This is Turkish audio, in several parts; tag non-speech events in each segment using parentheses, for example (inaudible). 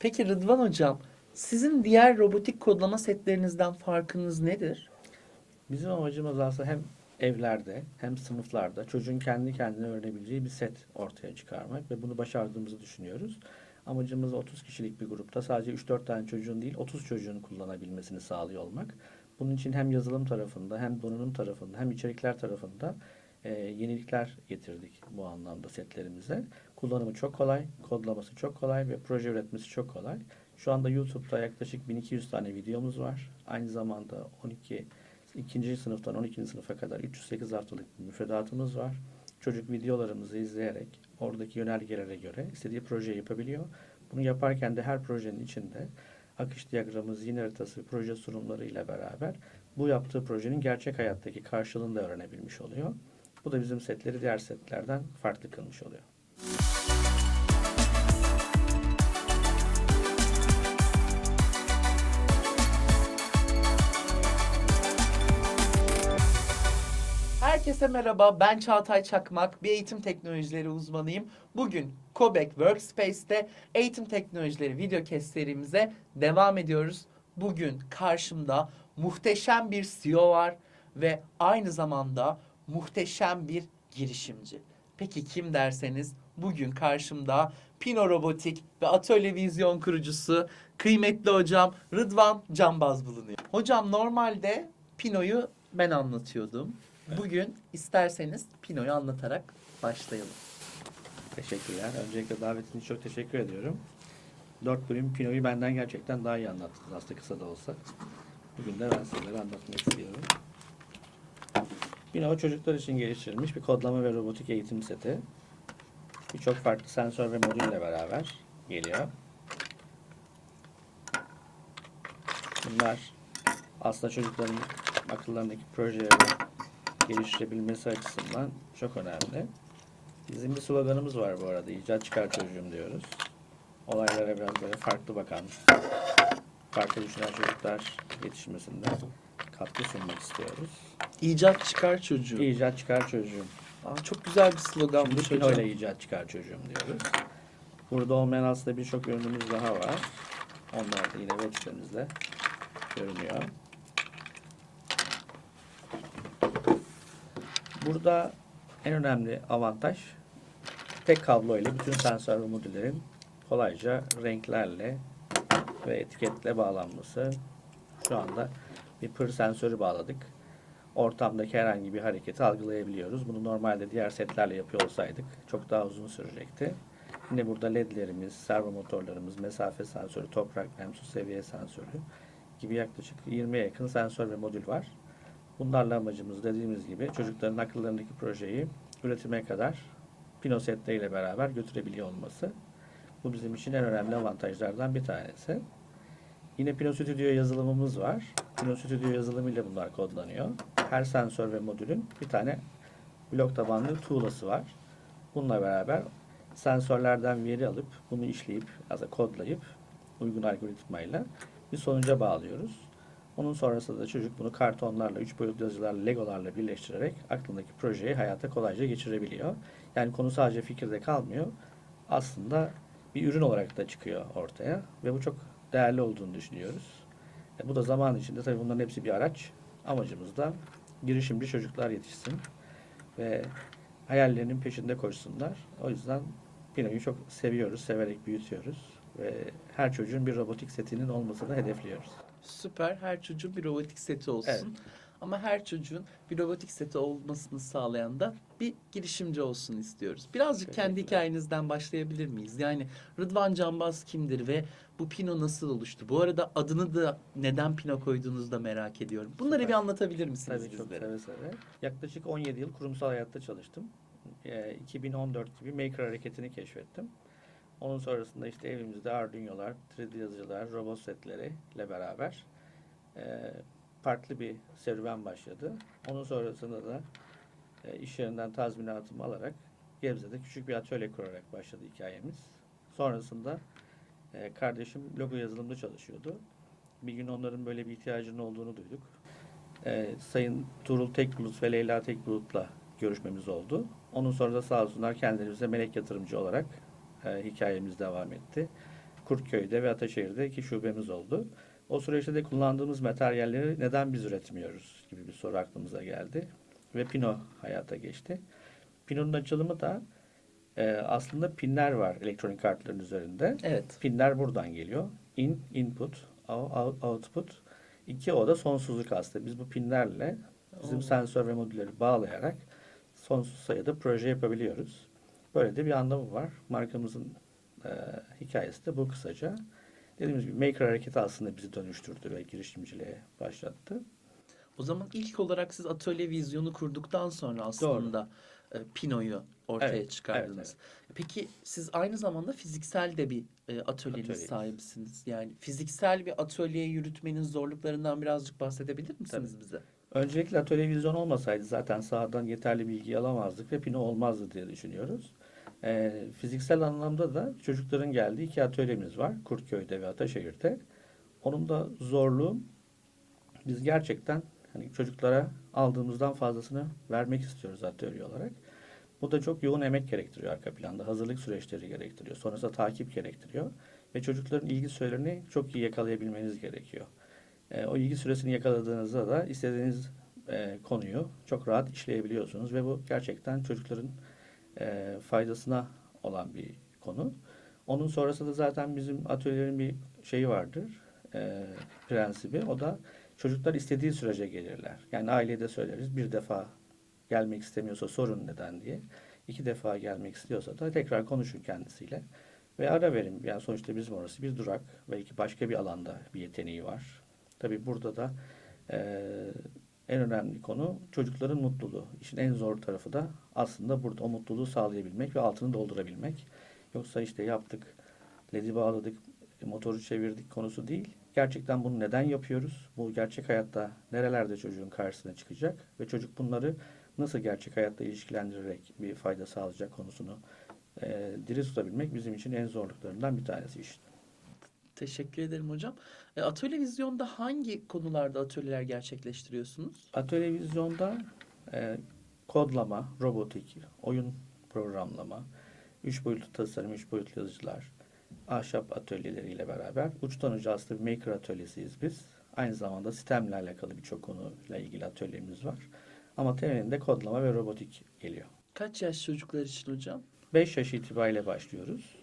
Peki Rıdvan Hocam, sizin diğer robotik kodlama setlerinizden farkınız nedir? Bizim amacımız aslında hem evlerde hem sınıflarda çocuğun kendi kendine öğrenebileceği bir set ortaya çıkarmak ve bunu başardığımızı düşünüyoruz. Amacımız 30 kişilik bir grupta sadece 3-4 tane çocuğun değil 30 çocuğun kullanabilmesini sağlıyor olmak. Bunun için hem yazılım tarafında hem donanım tarafında hem içerikler tarafında e, yenilikler getirdik bu anlamda setlerimize. Kullanımı çok kolay, kodlaması çok kolay ve proje üretmesi çok kolay. Şu anda YouTube'da yaklaşık 1200 tane videomuz var. Aynı zamanda 12 ikinci sınıftan 12. sınıfa kadar 308 haftalık bir müfredatımız var. Çocuk videolarımızı izleyerek oradaki yönergelere göre istediği projeyi yapabiliyor. Bunu yaparken de her projenin içinde akış diyagramı, zihin haritası, proje sunumları ile beraber bu yaptığı projenin gerçek hayattaki karşılığını da öğrenebilmiş oluyor. Bu da bizim setleri diğer setlerden farklı kılmış oluyor. Herkese merhaba, ben Çağatay Çakmak, bir eğitim teknolojileri uzmanıyım. Bugün Cobek Workspace'te eğitim teknolojileri video kes serimize devam ediyoruz. Bugün karşımda muhteşem bir CEO var ve aynı zamanda muhteşem bir girişimci. Peki kim derseniz bugün karşımda Pino Robotik ve Atölye Vizyon kurucusu kıymetli hocam Rıdvan Canbaz bulunuyor. Hocam normalde Pino'yu ben anlatıyordum. Bugün isterseniz Pino'yu anlatarak başlayalım. Teşekkürler. Öncelikle davetiniz çok teşekkür ediyorum. Dört bölüm Pino'yu benden gerçekten daha iyi anlattınız aslında kısa da olsa. Bugün de ben sizlere anlatmak istiyorum. Pino çocuklar için geliştirilmiş bir kodlama ve robotik eğitim seti. Birçok farklı sensör ve modülle beraber geliyor. Bunlar aslında çocukların akıllarındaki projeleri geliştirebilmesi açısından çok önemli. Bizim bir sloganımız var bu arada. İcat çıkar çocuğum diyoruz. Olaylara biraz böyle farklı bakan, farklı düşünen çocuklar yetişmesinde katkı sunmak istiyoruz. İcat çıkar çocuğu. İcat çıkar çocuğum. Aa, çok güzel bir sloganmış Şimdi hocam. Pino ile icat çıkar çocuğum diyoruz. Burada olmayan aslında birçok ürünümüz daha var. Onlar da yine web sitemizde görünüyor. Burada en önemli avantaj tek kablo ile bütün sensör modüllerin kolayca renklerle ve etiketle bağlanması. Şu anda bir pır sensörü bağladık. Ortamdaki herhangi bir hareketi algılayabiliyoruz. Bunu normalde diğer setlerle yapıyor olsaydık çok daha uzun sürecekti. Yine burada ledlerimiz, servo motorlarımız, mesafe sensörü, toprak nem, su seviye sensörü gibi yaklaşık 20'ye yakın sensör ve modül var. Bunlarla amacımız dediğimiz gibi çocukların akıllarındaki projeyi üretime kadar Pinoset'le ile beraber götürebiliyor olması. Bu bizim için en önemli avantajlardan bir tanesi. Yine Pino Studio yazılımımız var. Pino Studio yazılımıyla bunlar kodlanıyor. Her sensör ve modülün bir tane blok tabanlı tuğlası var. Bununla beraber sensörlerden veri alıp bunu işleyip, aslında kodlayıp uygun algoritmayla bir sonuca bağlıyoruz. Onun sonrasında da çocuk bunu kartonlarla, üç boyutlu yazılarla, legolarla birleştirerek aklındaki projeyi hayata kolayca geçirebiliyor. Yani konu sadece fikirde kalmıyor. Aslında bir ürün olarak da çıkıyor ortaya ve bu çok değerli olduğunu düşünüyoruz. E, bu da zaman içinde tabii bunların hepsi bir araç. Amacımız da girişimci çocuklar yetişsin ve hayallerinin peşinde koşsunlar. O yüzden Pino'yu çok seviyoruz, severek büyütüyoruz ve her çocuğun bir robotik setinin olmasını hedefliyoruz. Süper. Her çocuğun bir robotik seti olsun. Evet. Ama her çocuğun bir robotik seti olmasını sağlayan da bir girişimci olsun istiyoruz. Birazcık kendi hikayenizden başlayabilir miyiz? Yani Rıdvan Canbaz kimdir ve bu Pino nasıl oluştu? Bu arada adını da neden Pino koyduğunuzu da merak ediyorum. Bunları Süper. bir anlatabilir misiniz Tabii çok seve seve. Yaklaşık 17 yıl kurumsal hayatta çalıştım. Ee, 2014 gibi Maker hareketini keşfettim. Onun sonrasında işte evimizde Arduino'lar, 3D yazıcılar, robot setleri ile beraber e, farklı bir serüven başladı. Onun sonrasında da e, iş yerinden tazminatımı alarak Gebze'de küçük bir atölye kurarak başladı hikayemiz. Sonrasında e, kardeşim logo yazılımda çalışıyordu. Bir gün onların böyle bir ihtiyacının olduğunu duyduk. E, Sayın Tuğrul Tekbulut ve Leyla Tekbulut'la görüşmemiz oldu. Onun sonra da sağ olsunlar kendilerimize melek yatırımcı olarak e, hikayemiz devam etti. Kurtköy'de ve Ataşehir'de iki şubemiz oldu. O süreçte de kullandığımız materyalleri neden biz üretmiyoruz gibi bir soru aklımıza geldi. Ve Pino hayata geçti. Pino'nun açılımı da e, aslında pinler var elektronik kartların üzerinde. Evet. Pinler buradan geliyor. In, input, out, out- output. İki o da sonsuzluk aslında. Biz bu pinlerle bizim Oo. sensör ve modülleri bağlayarak sonsuz sayıda proje yapabiliyoruz. Böyle de bir anlamı var. Markamızın e, hikayesi de bu kısaca. Dediğimiz gibi Maker hareketi aslında bizi dönüştürdü ve girişimciliğe başlattı. O zaman ilk olarak siz atölye vizyonu kurduktan sonra aslında e, Pino'yu ortaya Evet, çıkardınız. evet, Peki siz aynı zamanda fiziksel de bir e, atölyeniz Atölyeyiz. sahibisiniz. Yani fiziksel bir atölye yürütmenin zorluklarından birazcık bahsedebilir misiniz bize? Öncelikle atölye vizyon olmasaydı zaten sahadan yeterli bilgi alamazdık ve Pino olmazdı diye düşünüyoruz. Ee, fiziksel anlamda da çocukların geldiği iki atölyemiz var. Kurtköy'de ve Ataşehir'de. Onun da zorluğu biz gerçekten hani çocuklara aldığımızdan fazlasını vermek istiyoruz atölye olarak. Bu da çok yoğun emek gerektiriyor arka planda. Hazırlık süreçleri gerektiriyor. Sonrasında takip gerektiriyor. Ve çocukların ilgi sürelerini çok iyi yakalayabilmeniz gerekiyor. E, o ilgi süresini yakaladığınızda da istediğiniz e, konuyu çok rahat işleyebiliyorsunuz ve bu gerçekten çocukların e, faydasına olan bir konu. Onun sonrasında zaten bizim atölyelerin bir şeyi vardır, e, prensibi. O da çocuklar istediği sürece gelirler. Yani aileye de söyleriz bir defa gelmek istemiyorsa sorun neden diye. İki defa gelmek istiyorsa da tekrar konuşun kendisiyle. Ve ara verin. Yani sonuçta bizim orası bir durak. Belki başka bir alanda bir yeteneği var. Tabii burada da eee, en önemli konu çocukların mutluluğu. İşin en zor tarafı da aslında burada o mutluluğu sağlayabilmek ve altını doldurabilmek. Yoksa işte yaptık, ledi bağladık, motoru çevirdik konusu değil. Gerçekten bunu neden yapıyoruz? Bu gerçek hayatta nerelerde çocuğun karşısına çıkacak ve çocuk bunları nasıl gerçek hayatta ilişkilendirerek bir fayda sağlayacak konusunu eee diri tutabilmek bizim için en zorluklarından bir tanesi işte. Teşekkür ederim hocam. E, atölye vizyonda hangi konularda atölyeler gerçekleştiriyorsunuz? Atölye vizyonda e, kodlama, robotik, oyun programlama, üç boyutlu tasarım, üç boyutlu yazıcılar, ahşap atölyeleriyle beraber uçtan uca aslında bir maker atölyesiyiz biz. Aynı zamanda sistemle alakalı birçok konuyla ilgili atölyemiz var. Ama temelinde kodlama ve robotik geliyor. Kaç yaş çocuklar için hocam? 5 yaş itibariyle başlıyoruz.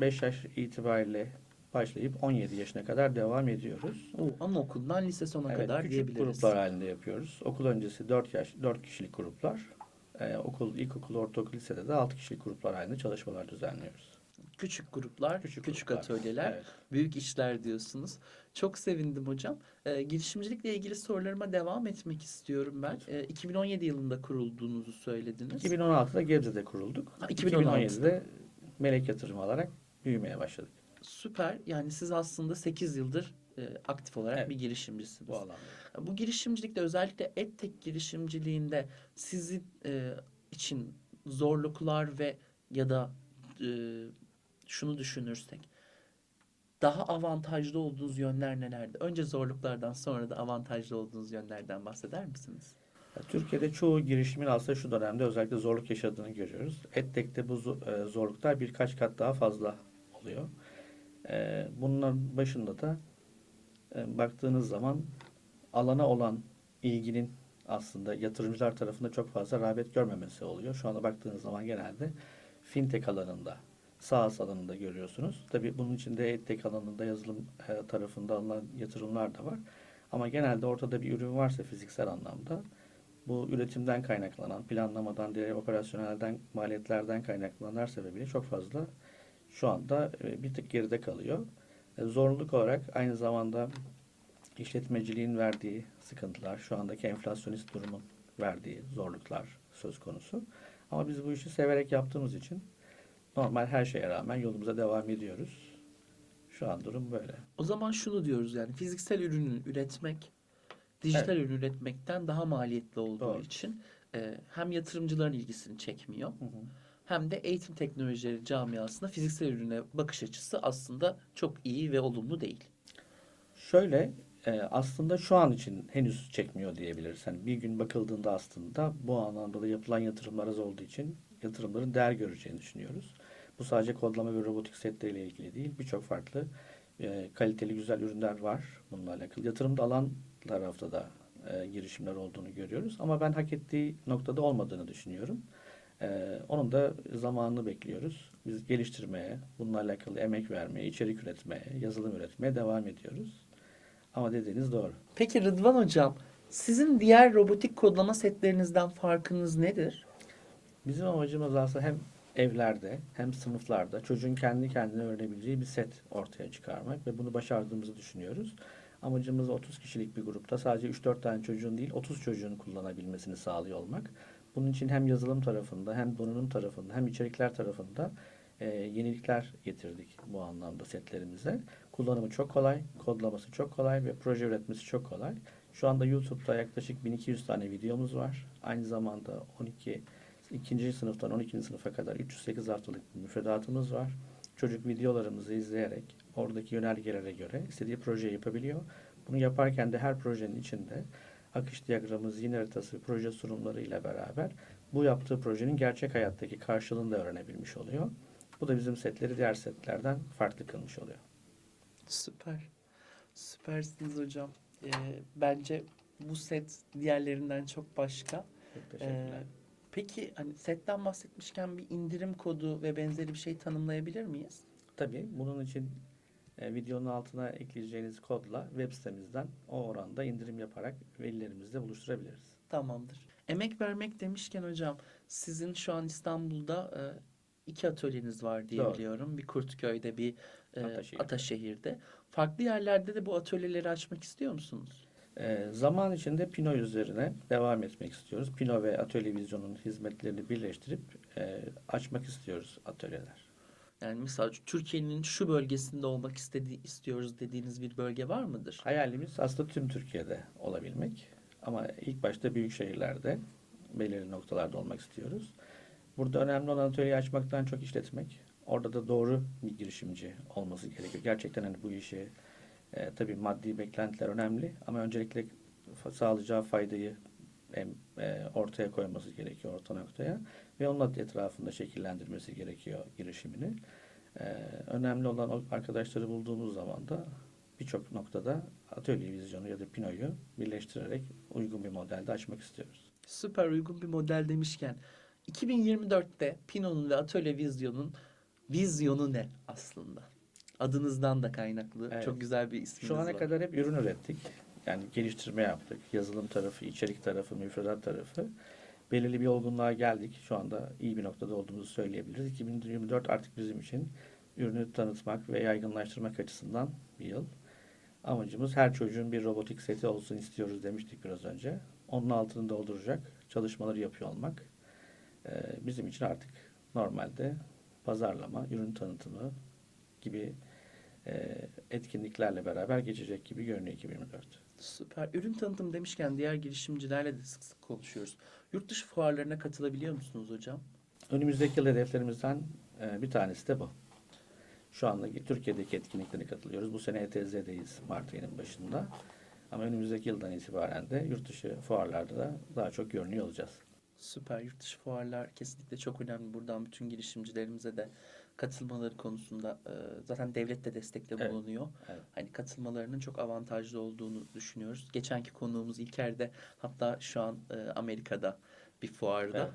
5 yaş itibariyle başlayıp 17 yaşına kadar devam ediyoruz. O anaokulundan lise sona Evet, kadar küçük diyebiliriz. gruplar halinde yapıyoruz. Okul öncesi 4 yaş 4 kişilik gruplar. Ee, okul, ilkokul, ortaokul, lisede de 6 kişilik gruplar halinde çalışmalar düzenliyoruz. Küçük gruplar, küçük, gruplar. atölyeler, Evet. büyük işler diyorsunuz. Çok sevindim hocam. Ee, girişimcilikle ilgili sorularıma devam etmek istiyorum ben. Ee, 2017 yılında kurulduğunuzu söylediniz. 2016'da Gebze'de kurulduk. Ha, 2016'da. 2017'de melek yatırım alarak büyümeye başladık Süper. Yani siz aslında 8 yıldır e, aktif olarak Evet. bir girişimcisiniz. bu alanda. Bu girişimcilikte özellikle EdTech girişimciliğinde sizin e, için zorluklar ve ya da e, şunu düşünürsek daha avantajlı olduğunuz yönler nelerdi? Önce zorluklardan sonra da avantajlı olduğunuz yönlerden bahseder misiniz? Türkiye'de çoğu girişimin aslında şu dönemde özellikle zorluk yaşadığını görüyoruz. EdTech'te bu e, zorluklar birkaç kat daha fazla oluyor. E, Bunların başında da e, baktığınız zaman alana olan ilginin aslında yatırımcılar tarafında çok fazla rağbet görmemesi oluyor. Şu anda baktığınız zaman genelde fintech alanında, SaaS alanında görüyorsunuz. Tabii bunun içinde edtech alanında yazılım e, tarafında alınan yatırımlar da var. Ama genelde ortada bir ürün varsa fiziksel anlamda bu üretimden kaynaklanan, planlamadan, diğer operasyonelden, maliyetlerden kaynaklanan sebebiyle çok fazla şu anda e, bir tık geride kalıyor. E, Zorluk olarak aynı zamanda işletmeciliğin verdiği sıkıntılar, şu andaki enflasyonist durumun verdiği zorluklar söz konusu. Ama biz bu işi severek yaptığımız için normal her şeye rağmen yolumuza devam ediyoruz. Şu an durum böyle. O zaman şunu diyoruz yani fiziksel ürünü üretmek dijital ürün üretmekten daha maliyetli olduğu Doğru. için e, hem yatırımcıların ilgisini çekmiyor hem de eğitim teknolojileri camiasında fiziksel ürüne bakış açısı aslında çok iyi ve olumlu değil. Şöyle e, aslında şu an için henüz çekmiyor diyebiliriz. Hani bir gün bakıldığında aslında bu anlamda da yapılan yatırımlar az olduğu için yatırımların değer göreceğini düşünüyoruz. Bu sadece kodlama ve robotik setleriyle ilgili değil. Birçok farklı e, kaliteli güzel ürünler var bununla alakalı. Yatırımda alan tarafta da e, girişimler olduğunu görüyoruz. Ama ben hak ettiği noktada olmadığını düşünüyorum. E, onun da zamanını bekliyoruz. Biz geliştirmeye, bununla alakalı emek vermeye, içerik üretmeye, yazılım üretmeye devam ediyoruz. Ama dediğiniz doğru. Peki Rıdvan Hocam, sizin diğer robotik kodlama setlerinizden farkınız nedir? Bizim amacımız aslında hem evlerde hem sınıflarda çocuğun kendi kendine öğrenebileceği bir set ortaya çıkarmak ve bunu başardığımızı düşünüyoruz. Amacımız 30 kişilik bir grupta sadece 3-4 tane çocuğun değil 30 çocuğun kullanabilmesini sağlıyor olmak. Bunun için hem yazılım tarafında hem donanım tarafında hem içerikler tarafında e, yenilikler getirdik bu anlamda setlerimize. Kullanımı çok kolay, kodlaması çok kolay ve proje üretmesi çok kolay. Şu anda YouTube'da yaklaşık 1200 tane videomuz var. Aynı zamanda 12 ikinci sınıftan 12. sınıfa kadar 308 haftalık bir müfredatımız var. Çocuk videolarımızı izleyerek oradaki yönergelere göre istediği projeyi yapabiliyor. Bunu yaparken de her projenin içinde akış diyagramı, zihin haritası, proje sunumları ile beraber bu yaptığı projenin gerçek hayattaki karşılığını da öğrenebilmiş oluyor. Bu da bizim setleri diğer setlerden farklı kılmış oluyor. Süper. Süpersiniz hocam. Ee, bence bu set diğerlerinden çok başka. Çok teşekkürler. Ee, peki hani setten bahsetmişken bir indirim kodu ve benzeri bir şey tanımlayabilir miyiz? Tabii bunun için e, videonun altına ekleyeceğiniz kodla web sitemizden o oranda indirim yaparak velilerimizle buluşturabiliriz. Tamamdır. Emek vermek demişken hocam, sizin şu an İstanbul'da e, iki atölyeniz var diye Doğru. biliyorum. Bir Kurtköy'de, bir e, Ataşehir'de. Ataşehir'de. Farklı yerlerde de bu atölyeleri açmak istiyor musunuz? E, zaman içinde Pino üzerine devam etmek istiyoruz. Pino ve Atölye Vizyon'un hizmetlerini birleştirip e, açmak istiyoruz atölyeler. Yani mesela Türkiye'nin şu bölgesinde olmak istediği istiyoruz dediğiniz bir bölge var mıdır? Hayalimiz aslında tüm Türkiye'de olabilmek. Ama ilk başta büyük şehirlerde, belirli noktalarda olmak istiyoruz. Burada önemli olan atölyeyi açmaktan çok işletmek. Orada da doğru bir girişimci olması gerekiyor. Gerçekten hani bu işi e, tabii maddi beklentiler önemli ama öncelikle sağlayacağı faydayı e, ortaya koyması gerekiyor orta noktaya ve onun etrafında şekillendirmesi gerekiyor girişimini. E, önemli olan arkadaşları bulduğumuz zaman da birçok noktada atölye vizyonu ya da Pino'yu birleştirerek uygun bir modelde açmak istiyoruz. Süper uygun bir model demişken 2024'te Pino'nun ve Atölye Vizyon'un vizyonu ne aslında? Adınızdan da kaynaklı. Evet. Çok güzel bir isminiz Şu ana var. kadar hep ürün ürettik. Yani geliştirme yaptık. Yazılım tarafı, içerik tarafı, müfredat tarafı. Belirli bir olgunluğa geldik. Şu anda iyi bir noktada olduğumuzu söyleyebiliriz. 2024 artık bizim için ürünü tanıtmak ve yaygınlaştırmak açısından bir yıl. Amacımız her çocuğun bir robotik seti olsun istiyoruz demiştik biraz önce. Onun altını dolduracak çalışmaları yapıyor olmak. Ee, bizim için artık normalde pazarlama, ürün tanıtımı gibi e, etkinliklerle beraber geçecek gibi görünüyor 2024. Süper. Ürün tanıtım demişken diğer girişimcilerle de sık sık konuşuyoruz. Yurt dışı fuarlarına katılabiliyor musunuz hocam? Önümüzdeki yıl hedeflerimizden e, bir tanesi de bu. Şu anda Türkiye'deki etkinliklere katılıyoruz. Bu sene ETZ'deyiz Mart ayının başında. Ama önümüzdeki yıldan itibaren de yurt dışı fuarlarda da daha çok görünüyor olacağız. Süper. Yurt dışı fuarlar kesinlikle çok önemli. Buradan bütün girişimcilerimize de katılmaları konusunda e, zaten devlet de destekte Evet. bulunuyor. Evet. Hani katılmalarının çok avantajlı olduğunu düşünüyoruz. Geçenki konuğumuz İlker de hatta şu an e, Amerika'da bir fuarda.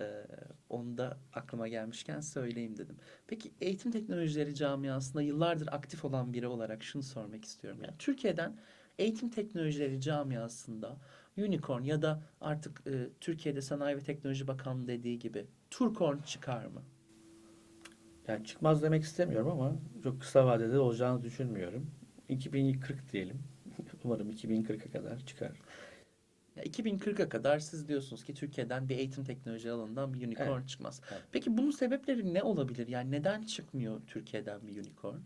E, onu da aklıma gelmişken söyleyeyim dedim. Peki eğitim teknolojileri camiasında yıllardır aktif olan biri olarak şunu sormak istiyorum. Yani Türkiye'den eğitim teknolojileri camiasında unicorn ya da artık e, Türkiye'de Sanayi ve Teknoloji Bakanlığı dediği gibi turkorn çıkar mı? Yani çıkmaz demek istemiyorum ama çok kısa vadede olacağını düşünmüyorum. 2040 diyelim. (laughs) Umarım 2040'a kadar çıkar. Ya 2040'a kadar siz diyorsunuz ki Türkiye'den bir eğitim teknoloji alanından bir unicorn Evet. çıkmaz. Evet. Peki bunun sebepleri ne olabilir? Yani neden çıkmıyor Türkiye'den bir unicorn?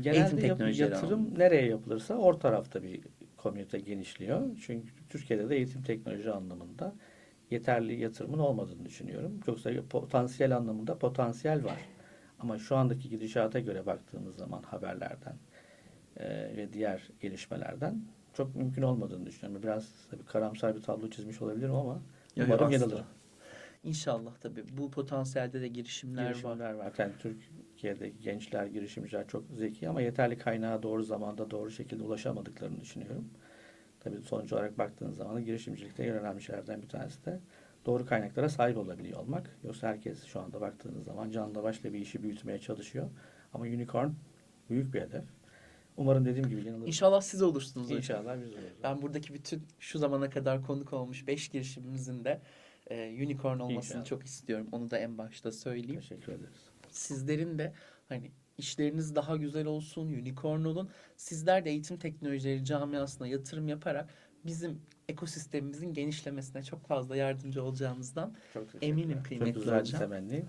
Genelde yap- teknolojileri yatırım nereye yapılırsa o tarafta bir komünite genişliyor. Çünkü Türkiye'de de eğitim teknoloji anlamında yeterli yatırımın olmadığını düşünüyorum. Yoksa potansiyel anlamında potansiyel var. Ama şu andaki gidişata göre baktığımız zaman haberlerden e, ve diğer gelişmelerden çok mümkün olmadığını düşünüyorum. Biraz tabii karamsar bir tablo çizmiş olabilirim ama umarım asla. yanılırım. İnşallah tabii bu potansiyelde de girişimler, var. girişimler var. Yani Türkiye'deki gençler, girişimciler çok zeki ama yeterli kaynağa doğru zamanda doğru şekilde ulaşamadıklarını düşünüyorum. Tabii sonuç olarak baktığın zaman girişimcilikte en önemli şeylerden bir tanesi de doğru kaynaklara sahip olabiliyor olmak. Yoksa herkes şu anda baktığınız zaman canla başla bir işi büyütmeye çalışıyor. Ama unicorn büyük bir hedef. Umarım dediğim gibi yanılırım. İnşallah siz olursunuz hocam. İnşallah biz oluruz. Ben buradaki bütün şu zamana kadar konuk olmuş 5 girişimimizin de e, unicorn olmasını İnşallah. çok istiyorum. Onu da en başta söyleyeyim. Teşekkür ederiz. Sizlerin de hani işleriniz daha güzel olsun, unicorn olun. Sizler de eğitim teknolojileri camiasına yatırım yaparak bizim ekosistemimizin genişlemesine çok fazla yardımcı olacağınızdan Çok. Eminim kıymetli Çok güzel hocam. temenni.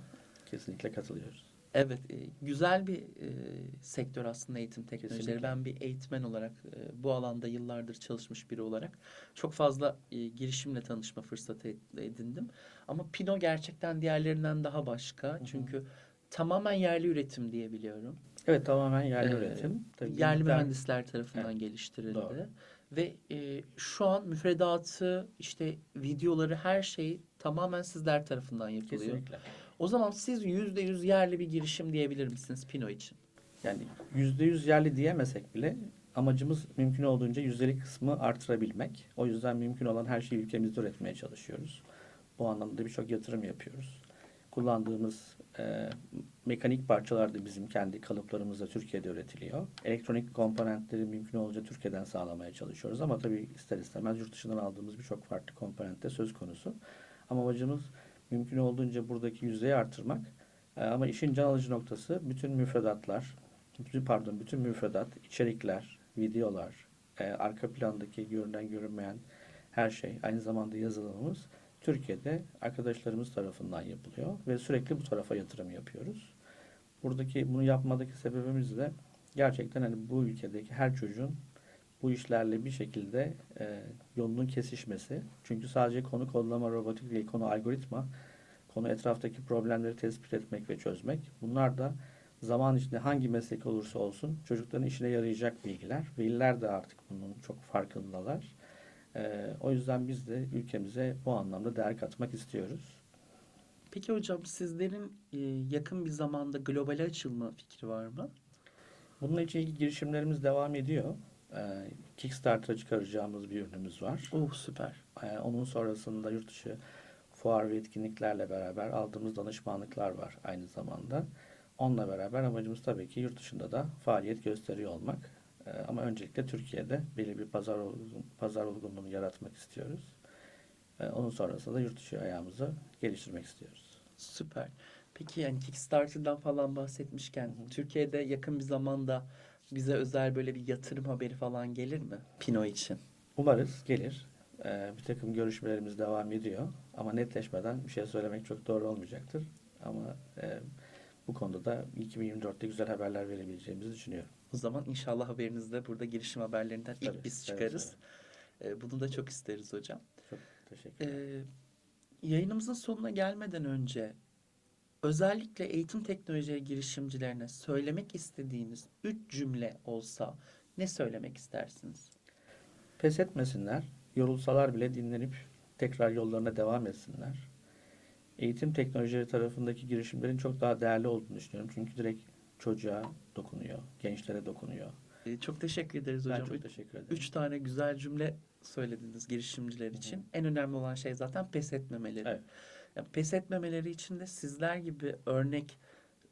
Kesinlikle katılıyoruz. Evet, e, güzel bir e, sektör aslında eğitim teknolojileri. Kesinlikle. Ben bir eğitmen olarak, e, bu alanda yıllardır çalışmış biri olarak çok fazla e, girişimle tanışma fırsatı ed- edindim. Ama Pino gerçekten diğerlerinden daha başka. hı. Çünkü tamamen yerli üretim diye biliyorum. Evet tamamen yerli Ee, üretim. Tabii yerli mühendisler tarafından Evet, geliştirildi. doğru. Ve e, şu an müfredatı, işte videoları, her şeyi tamamen sizler tarafından yapılıyor. Kesinlikle. O zaman siz yüzde yüz yerli bir girişim diyebilir misiniz Pino için? Yani yüzde yüz yerli diyemesek bile amacımız mümkün olduğunca yüzdelik kısmı artırabilmek. O yüzden mümkün olan her şeyi ülkemizde üretmeye çalışıyoruz. Bu anlamda birçok yatırım yapıyoruz. Kullandığımız e, mekanik parçalar da bizim kendi kalıplarımızda Türkiye'de üretiliyor. Elektronik komponentleri mümkün olunca Türkiye'den sağlamaya çalışıyoruz. Ama tabii ister istemez yurt dışından aldığımız birçok farklı komponent de söz konusu. Ama amacımız mümkün olduğunca buradaki yüzdeyi artırmak. E, ama işin can alıcı noktası bütün müfredatlar, pardon bütün müfredat, içerikler, videolar, e, arka plandaki görünen görünmeyen her şey, aynı zamanda yazılımımız Türkiye'de arkadaşlarımız tarafından yapılıyor ve sürekli bu tarafa yatırım yapıyoruz. Buradaki bunu yapmadaki sebebimiz de gerçekten hani bu ülkedeki her çocuğun bu işlerle bir şekilde e, yolunun kesişmesi. Çünkü sadece konu kodlama, robotik değil, konu algoritma, konu etraftaki problemleri tespit etmek ve çözmek. Bunlar da zaman içinde hangi meslek olursa olsun çocukların işine yarayacak bilgiler. Veliler de artık bunun çok farkındalar. Ee, o yüzden biz de ülkemize bu anlamda değer katmak istiyoruz. Peki hocam sizlerin e, yakın bir zamanda globale açılma fikri var mı? Bununla ilgili girişimlerimiz devam ediyor. Ee, Kickstarter'a çıkaracağımız bir ürünümüz var. Oh süper. Ee, onun sonrasında yurt dışı fuar ve etkinliklerle beraber aldığımız danışmanlıklar var aynı zamanda. Onunla beraber amacımız tabii ki yurt dışında da faaliyet gösteriyor olmak. Ee, ama öncelikle Türkiye'de belli bir pazar olgun, pazar olgunluğunu yaratmak istiyoruz. Ee, onun sonrasında da yurt dışı ayağımızı geliştirmek istiyoruz. Süper. Peki yani Kickstarter'dan falan bahsetmişken hı. Türkiye'de yakın bir zamanda bize özel böyle bir yatırım haberi falan gelir mi? Pino için. Umarız gelir. Ee, bir takım görüşmelerimiz devam ediyor. Ama netleşmeden bir şey söylemek çok doğru olmayacaktır. Ama e, bu konuda da 2024'te güzel haberler verebileceğimizi düşünüyorum. O zaman inşallah haberinizde burada girişim haberlerinden ilk Tabii, biz çıkarız. Ee, bunu da çok isteriz hocam. Çok teşekkür ederim. Ee, yayınımızın sonuna gelmeden önce özellikle eğitim teknolojileri girişimcilerine söylemek istediğiniz üç cümle olsa ne söylemek istersiniz? Pes etmesinler. Yorulsalar bile dinlenip tekrar yollarına devam etsinler. Eğitim teknolojileri tarafındaki girişimlerin çok daha değerli olduğunu düşünüyorum. Çünkü direkt çocuğa dokunuyor, gençlere dokunuyor. Ee, çok teşekkür ederiz Ben hocam. çok Üç- teşekkür ederim. Üç tane güzel cümle söylediniz girişimciler için. hı. En önemli olan şey zaten pes etmemeleri. Evet. Ya pes etmemeleri için de sizler gibi örnek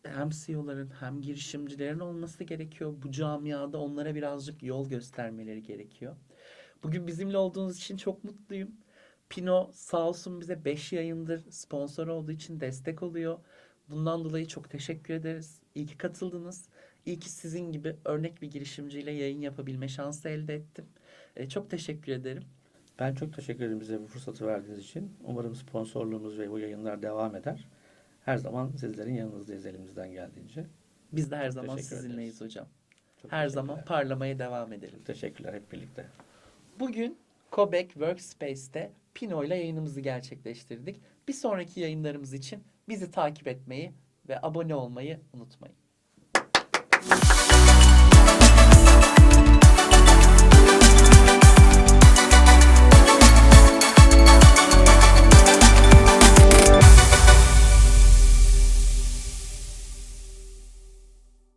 hem CEO'ların hem girişimcilerin olması gerekiyor. Bu camiada onlara birazcık yol göstermeleri gerekiyor. Bugün bizimle olduğunuz için çok mutluyum. Pino sağ olsun bize 5 yayındır sponsor olduğu için destek oluyor. Bundan dolayı çok teşekkür ederiz. İyi ki katıldınız. İyi ki sizin gibi örnek bir girişimciyle yayın yapabilme şansı elde ettim. E, çok teşekkür ederim. Ben çok teşekkür ederim bize bu fırsatı verdiğiniz için. Umarım sponsorluğumuz ve bu yayınlar devam eder. Her zaman sizlerin yanınızdayız elimizden geldiğince. Biz de her zaman Teşekkür sizinleyiz ederiz. hocam. Çok Her zaman parlamaya devam edelim. Teşekkürler hep birlikte. Bugün Cobek Workspace'te Pino ile yayınımızı gerçekleştirdik. Bir sonraki yayınlarımız için bizi takip etmeyi ve abone olmayı unutmayın.